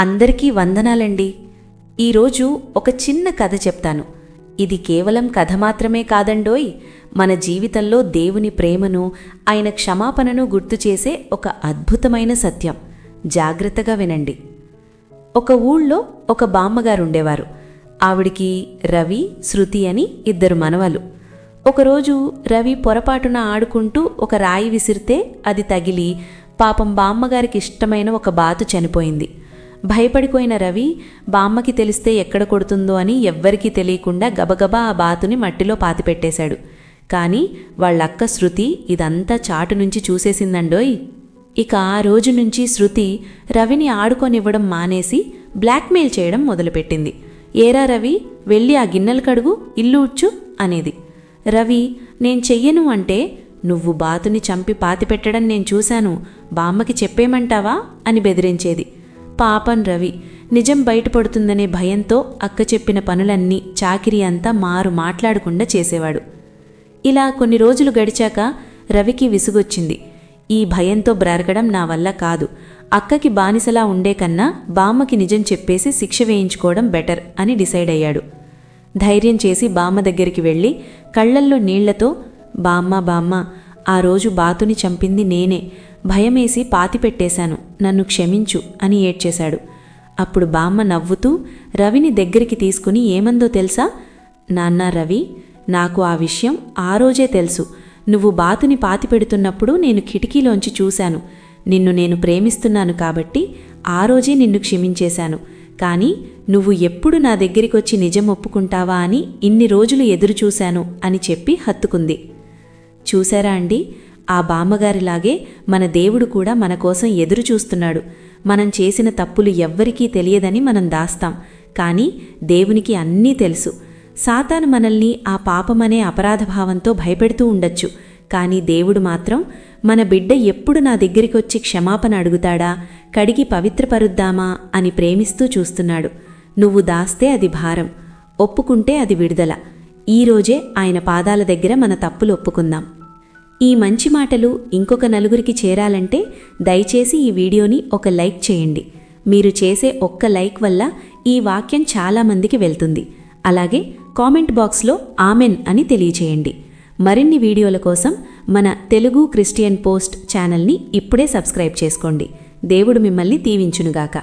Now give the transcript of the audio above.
అందరికీ వందనాలండి. ఈరోజు ఒక చిన్న కథ చెప్తాను. ఇది కేవలం కథ మాత్రమే కాదండోయ్ మన జీవితంలో దేవుని ప్రేమను ఆయన క్షమాపణను గుర్తు చేసే ఒక అద్భుతమైన సత్యం. జాగ్రత్తగా వినండి. ఒక ఊళ్ళో ఒక బామ్మగారుండేవారు. ఆవిడికి రవి శృతి అని ఇద్దరు మనవలు. ఒకరోజు రవి పొరపాటున ఆడుకుంటూ ఒక రాయి విసిరితే అది తగిలి పాపం బామ్మగారికి ఇష్టమైన ఒక బాతు చనిపోయింది. భయపడిపోయిన రవి బామ్మకి తెలిస్తే ఎక్కడ కొడుతుందో అని ఎవ్వరికీ తెలియకుండా గబగబా ఆ బాతుని మట్టిలో పాతిపెట్టేశాడు. కానీ వాళ్ళక్క శృతి ఇదంతా చాటు నుంచి చూసేసిందండోయ్. ఇక ఆ రోజు నుంచి శృతి రవిని ఆడుకొనివ్వడం మానేసి బ్లాక్మెయిల్ చేయడం మొదలుపెట్టింది. ఏరా రవి వెళ్ళి ఆ గిన్నెలు కడుగు ఇల్లు ఉచ్చు అనేది. రవి నేను చెయ్యను అంటే నువ్వు బాతుని చంపి పాతిపెట్టడం నేను చూశాను. బామ్మకి చెప్పేమంటావా? అని బెదిరించేది. పాపం రవి. నిజం బయటపడుతుందనే భయంతో అక్క చెప్పిన పనులన్నీ చాకిరి అంతా మారు మాట్లాడకుండా చేసేవాడు. ఇలా కొన్ని రోజులు గడిచాక రవికి విసుగొచ్చింది. ఈ భయంతో బ్రతకడం నా వల్ల కాదు. అక్కకి బానిసలా ఉండే కన్నా బామ్మకి నిజం చెప్పేసి శిక్ష వేయించుకోవడం బెటర్ అని డిసైడ్ అయ్యాడు. ధైర్యం చేసి బామ్మ దగ్గరికి వెళ్ళి కళ్ళల్లో నీళ్ళతో బామ్మ బామ్మ ఆ రోజు బాతుని చంపింది నేనే. భయమేసి పాతిపెట్టేశాను నన్ను క్షమించు అని ఏడ్చేశాడు. అప్పుడు బామ్మ నవ్వుతూ రవిని దగ్గరికి తీసుకుని ఏమందో తెలుసా? నాన్న రవి నాకు ఆ విషయం ఆ రోజే తెలుసు. నువ్వు బాతుని పాతిపెడుతున్నప్పుడు నేను కిటికీలోంచి చూశాను. నిన్ను నేను ప్రేమిస్తున్నాను కాబట్టి ఆ రోజే నిన్ను క్షమించేశాను. కానీ నువ్వు ఎప్పుడు నా దగ్గరికొచ్చి నిజం ఒప్పుకుంటావా అని ఇన్ని రోజులు ఎదురుచూశాను అని చెప్పి హత్తుకుంది. చూశారా అండి? ఆ బామ్మగారిలాగే మన దేవుడు కూడా మన కోసం ఎదురు చూస్తున్నాడు. మనం చేసిన తప్పులు ఎవ్వరికీ తెలియదని మనం దాస్తాం. కానీ దేవునికి అన్నీ తెలుసు. సాతాను మనల్ని ఆ పాపమనే అపరాధభావంతో భయపెడుతూ ఉండొచ్చు. కానీ దేవుడు మాత్రం మన బిడ్డ ఎప్పుడు నా దగ్గరికొచ్చి క్షమాపణ అడుగుతాడా? కడిగి పవిత్రపరుద్దామా? అని ప్రేమిస్తూ చూస్తున్నాడు. నువ్వు దాస్తే అది భారం. ఒప్పుకుంటే అది విడుదల. ఈరోజే ఆయన పాదాల దగ్గర మన తప్పులు ఒప్పుకుందాం. ఈ మంచి మాటలు ఇంకొక నలుగురికి చేరాలంటే దయచేసి ఈ వీడియోని ఒక లైక్ చేయండి. మీరు చేసే ఒక్క లైక్ వల్ల ఈ వాక్యం చాలామందికి వెళ్తుంది. అలాగే కామెంట్ బాక్స్లో ఆమెన్ అని తెలియచేయండి. మరిన్ని వీడియోల కోసం మన తెలుగు క్రిస్టియన్ పోస్ట్ ఛానల్ని ఇప్పుడే సబ్స్క్రైబ్ చేసుకోండి. దేవుడు మిమ్మల్ని దీవించునుగాక.